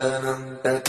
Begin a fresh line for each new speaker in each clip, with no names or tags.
ஏய்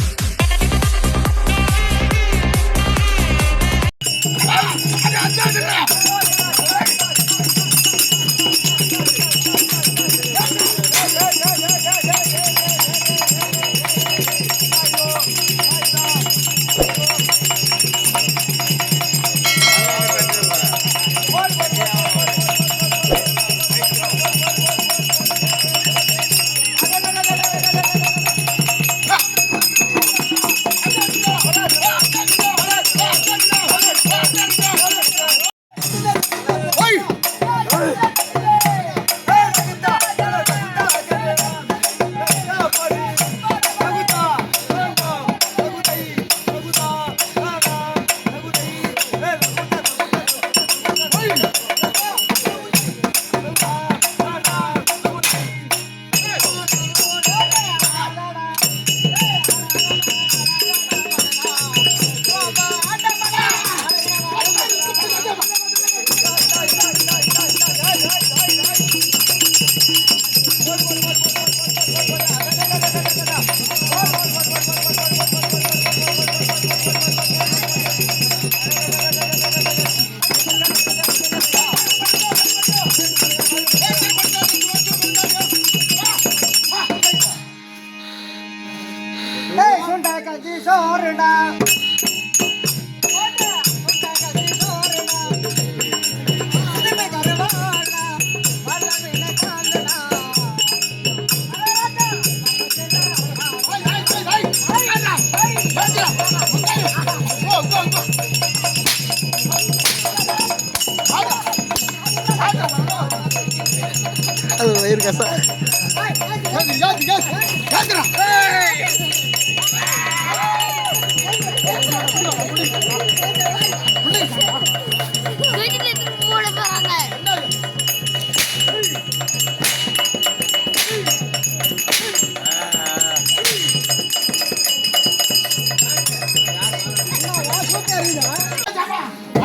அது வயிறு
sir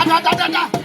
Da da da da!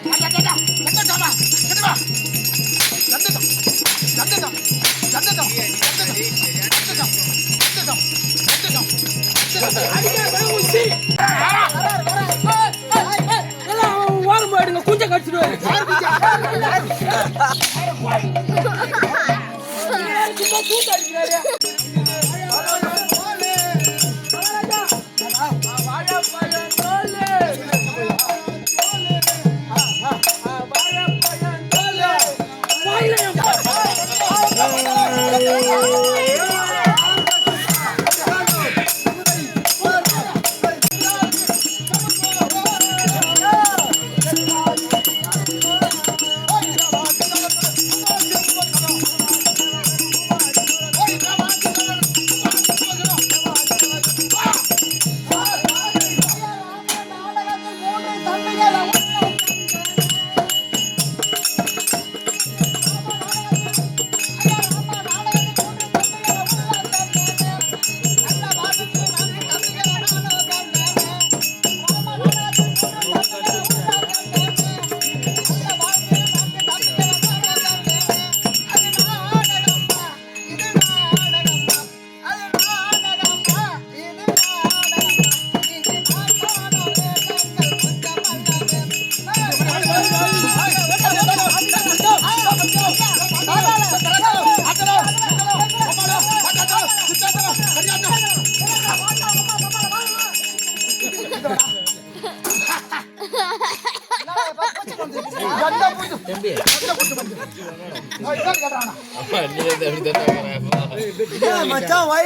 மச்சான் வை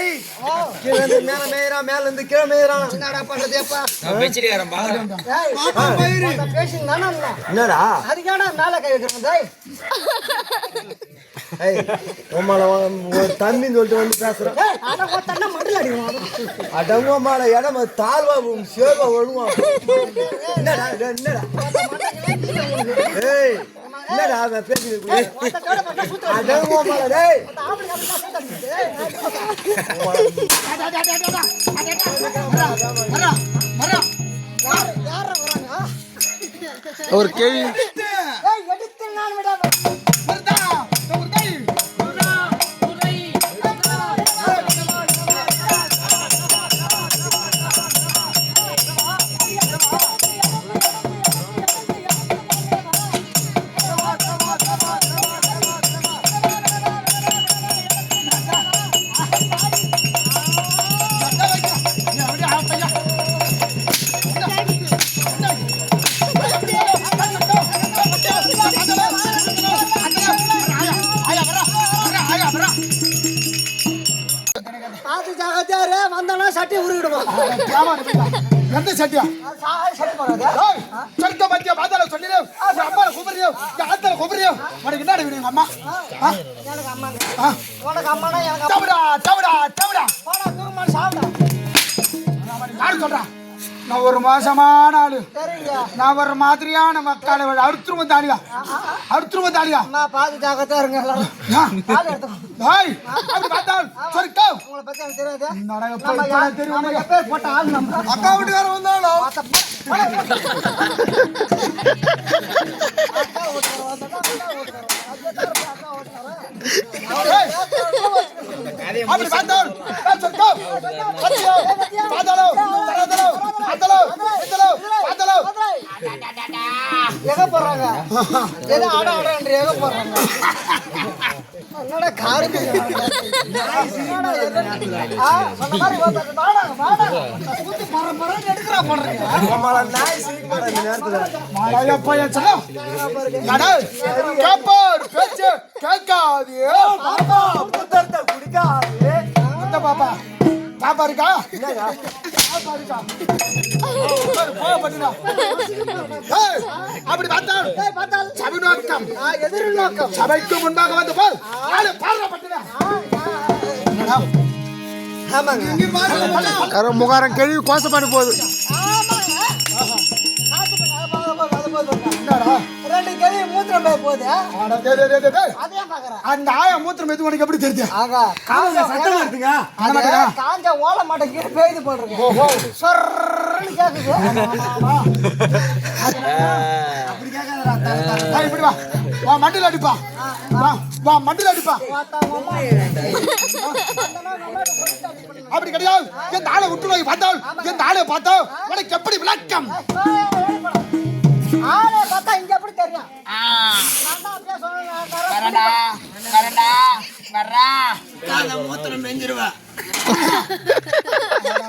கீழ இருந்து மேல மேயறான் மேல இருந்து கீழ மேயறான்
என்னடா பண்றது அப்பா
என்னடா
மேல கை வைக்கிறேன் டேய்
சொல்லிட்டு வந்து பேசுறேன்
ஏய்
இடம் தாழ்வா சேவா என்னடா என்னடா?
ஒரு கேள்வி.
வந்தானா சட்டி உருவிடுவான்.
எந்த சட்டியா? சொர்க்க மத்திய பாதாள சொல்லிடு. அம்மால குபரியா என் ஆத்தால குபரியா உனக்கு என்ன வேணும் அம்மா?
எனக்கு அம்மாங்க
ஆ?
உனக்கு அம்மானா எனக்கு அம்மா.
தவிடா தவிடா தவிடா.
போடா தூரமான சாப்பிட.
யாரு சொல்றா? நான் ஒரு மோசமான ஆளு. நான் ஒரு மாதிரியான மக்களை. அறுத்துருவ தாலியா? அறுத்துருவ தாலியா?
அம்மா ஜாக்கிரதையா இருங்க
பாய் அப்படி பார்த்தால்
நம்ம
அக்கா வீட்டுக்கார வந்தாலும்
அப்படி
எங்க போறாங்க ஏதோ ஆட அடன்ற எங்க போறாங்க என்னடா காரு
கேட்காது.
பாப்பா புத்தகத்தை குடிக்காது.
பாப்பா. பாப்பா இருக்கா? பாப்பா இருக்கா? அப்படி பார்த்தால் சபை நோக்கம்
எதிர் நோக்கம்
சபைக்கு முன்பாக வந்து போல் ஆளு
ஆமாங்க.
முகாரம் கழுவி கோசப்பாடு போகுது.
என்னடா?
ரெண்டு கேள்வி மூத்திரம் போய் போகுது பாக்குறேன்
அந்த ஆயா மூத்திரம் எது உனக்கு எப்படி தெரியுது
ஆகா காஞ்ச
சத்தம்?
அது காஞ்ச ஓலை மாட்டை கீழே பெய்து போட்டிருக்கு சொர்ன்னு கேக்குது அப்படி கேட்காதடா
இப்படி வா வா மண்டில அடிப்பா வா வா மண்டில அடிப்பா
பார்த்தா அப்படி
கிடையாது எந்த ஆளை விட்டு போய் பார்த்தால் எந்த ஆளை பார்த்தால் உனக்கு எப்படி விளக்கம்.
ஆளே பார்த்தா இங்க எப்படி தெரியும் தான் அப்படியே சொன்னேன், நான் தரேன்.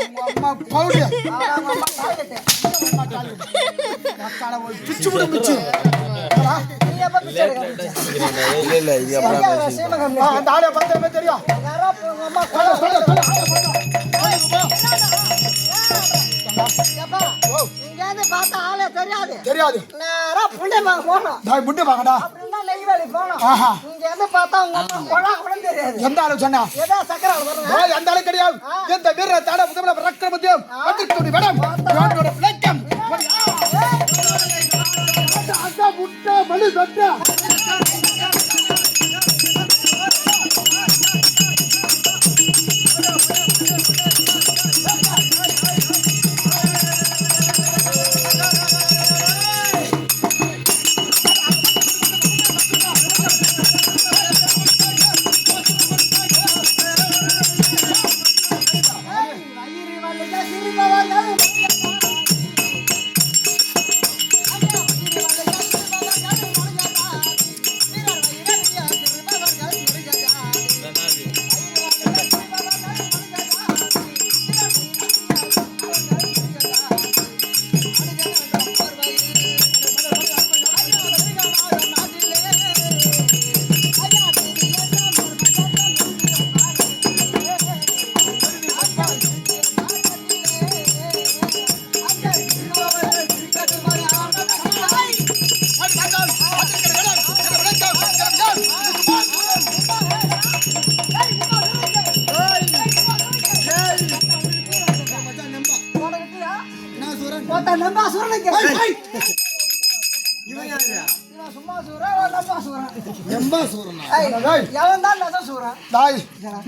உங்க அம்மா பவுடர்
ஆனா, உங்க அம்மா டாய்லெட்டு.
பிச்சு விட பிச்சு
நீ எப்ப பிச்சை எடுக்க ஆரம்பிச்ச?
இல்ல இல்ல இது
சரியா, சீமகம்
ஆ, அந்த ஆளை பார்த்தா என்ன தெரியும்
யாரோ உங்க அம்மா
சொல்ல சொல்ல சொல்ல
பார்த்தா ஆளே தெரியாது.
தெரியாது.
நேரா புண்ணியமாக போகணும்
நான் முன்னே வாங்கடா
அப்படின்னா நெய்வேலி
ஆஹா.
இங்க இருந்து பார்த்தா உங்க அம்மா கொழா கூட தெரியாது.
எந்த ஆளு சொன்னா?
ஏதோ சக்கரை வருங்க
ஏய், அந்த ஆளு கிடையாது. எந்த வீர தாட முதல்ல ரக்ர மத்தியம் வந்துட்டு மேடம்.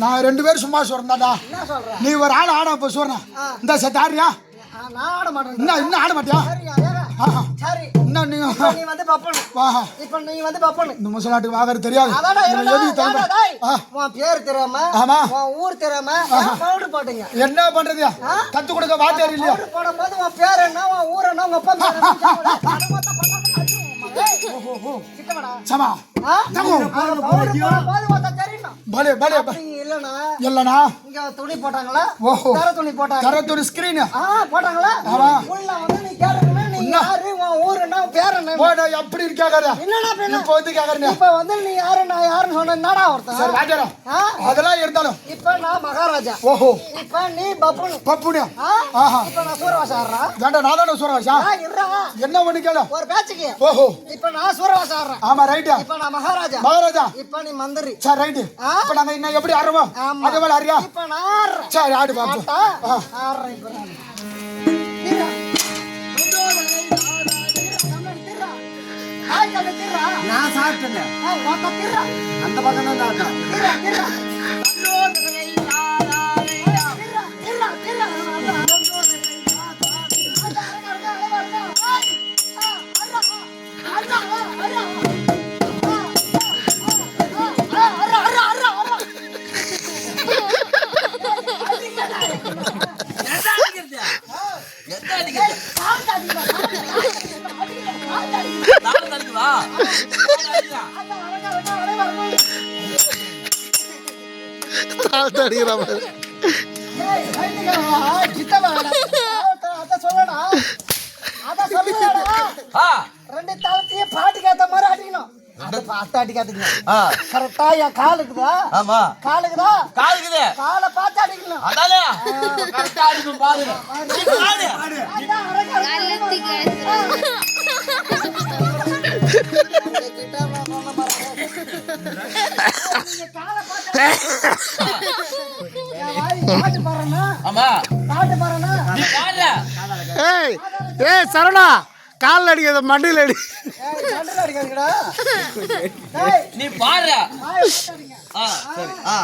நான் ரெண்டு பேரும் சும்மா சொல்றேன்டா நீ ஒரு ஆள் ஆட இப்ப சூரனா இந்த செத்தாரியா
ஆ, நான் ஆட மாட்டேன்.
இன்னும் இன்னும் ஆட மாட்டியா? இன்னும் நீங்க
நீ வந்து பப்பனு.
வாஹா
இப்ப நீ வந்து பப்பனு.
இந்த முசலாட்டுக்கு வாகர் தெரியாது.
உன் பேர் தெரியாம
ஆமா.
உன் ஊர் தெரியாம பவுடர் போட்டீங்க?
என்ன பண்றது கத்து கொடுக்க வாத்தியார் இல்லையா?
போடும்போது உன் பேர் என்ன உன் ஊர் என்ன உங்க அப்பா
சமா
ஆ?
தங்கு.
அந்த பவுடர் போடும்போது ஒருத்தன் தெரியணும்.
பலே பலே
இல்லைன்னா
இல்லனா
இங்க துணி போட்டாங்களா
ஓஹோ.
தர துணி போட்டாங்க
கரத்தொரு ஸ்கிரீன்
ஆ போட்டாங்களா. உள்ள வந்து நீ நீ யாரு? உன் ஊரு என்ன? உன் பேர் என்ன?
ஓ, நான் எப்படி கேட்காத
என்னடா பின்ன?
இப்போ வந்து
இப்ப வந்து நீ யாரு? நான் யாருன்னு சொன்ன என்னடா
சரி
ஒருத்தன்
ராஜாரா? அதெல்லாம் இருந்தாலும்.
இப்ப நான் மகாராஜா.
ஓஹோ.
இப்ப நீ பப்புனு.
பப்புனியா?
ஆ?
ஆஹா.
இப்ப நான் சூரவாசம் ஆடுறேன்.
ஏண்டா நான் தானே
ஆ, இருடா.
என்ன ஒண்ணு கேளு.
ஒரு பேச்சுக்கு
ஓஹோ.
இப்ப நான் சூரவாசம் ஆடுறேன்.
ஆமா ரைட்டா
இப்ப நான் மகாராஜா.
மகாராஜா.
இப்ப நீ மந்திரி.
சரி ரைட்டு
ஆ?
இப்ப நாங்க இன்னும் எப்படி ஆடுறோம். அதே மாதிரி அறியா
இப்ப நான் ஆடுறேன்.
சரி ஆடு பாப்பு
ஆட்டா? ஆடுறேன் இப்ப ஆய், கண்ணு திருடா.
நான்
தாழ்த்து அடிக்கிற மாதிரி.
ரெண்டு தளத்தையும் பாட்டுக்கு ஏத்த மாதிரி அடிக்கணும் கரெக்டா என் காலுக்குதா
ஆமா
காலுக்குதா
காலுக்குது
காலை பார்த்து அடிக்கணும்
அதானே? கரெக்டா இருக்கும் பாருங்க
ஏய் ஏய் சரவணா காலில் அடிக்காத மண்டியில் அடி.
நீ. ஆ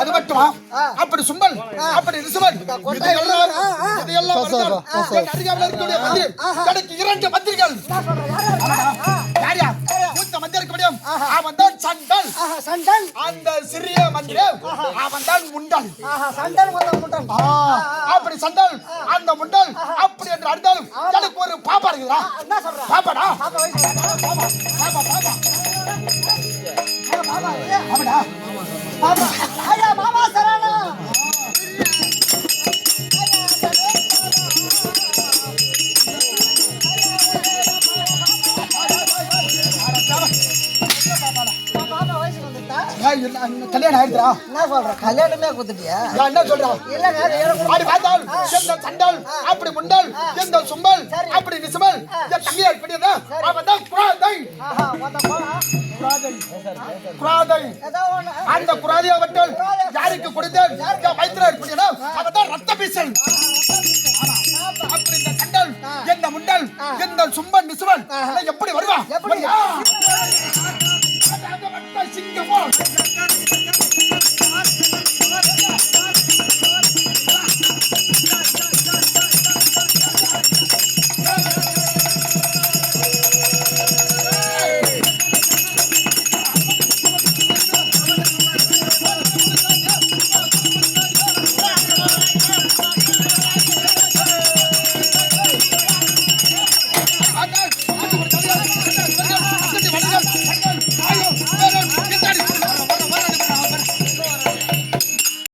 அது மட்டுமா. அப்படி சும்பல் அப்படி. இதெல்லாம் வருதான். என் அருகாமையில் இருக்கக்கூடிய மந்திரி. எனக்கு இரண்டு மந்திரிகள்.
என்ன சொல்ற? யார் யார்? ஆ,
யார் யார்? மூத்த மந்திரி இருக்க முடியும். அவன் தான் சண்டல்
ஆஹா, சண்டன்.
அந்த சிறிய மந்திரி அவன் தான் முண்டல்.
ஆஹா, சண்டன் வந்த முட்டன்
ஆ, அப்படி சண்டல் அந்த முண்டல் அப்படி என்று அறிந்தாலும் எனக்கு ஒரு பாப்பா இருக்குதா?
என்ன சொல்ற?
பாப்பாடா?
பாப்பா வயசு
பாப்பா பாப்பா பாப்பா
பாப்பா.
கல்யாணம் ஆயிடுச்சுடா.
என்ன சொல்ற கல்யாணமே குத்துட்டியா?
என்ன சொல்றேன்?
இல்லங்க
அப்படி பார்த்தால் எந்த சண்டால் அப்படி முண்டால் எந்த சும்பல் அப்படி நிசுமல் என் தங்கையார் குராதை அந்த குராதியா வட்டல் யாருக்கு கொடுத்தேன்? என் மைத்திரர் பெரியதா அவன் தான் ரத்த பீசல் அப்படி இந்த சண்டால் எந்த முண்டால் எந்த சும்பன் நிசுமல் இவன் எப்படி வட்ட சிங்கம்.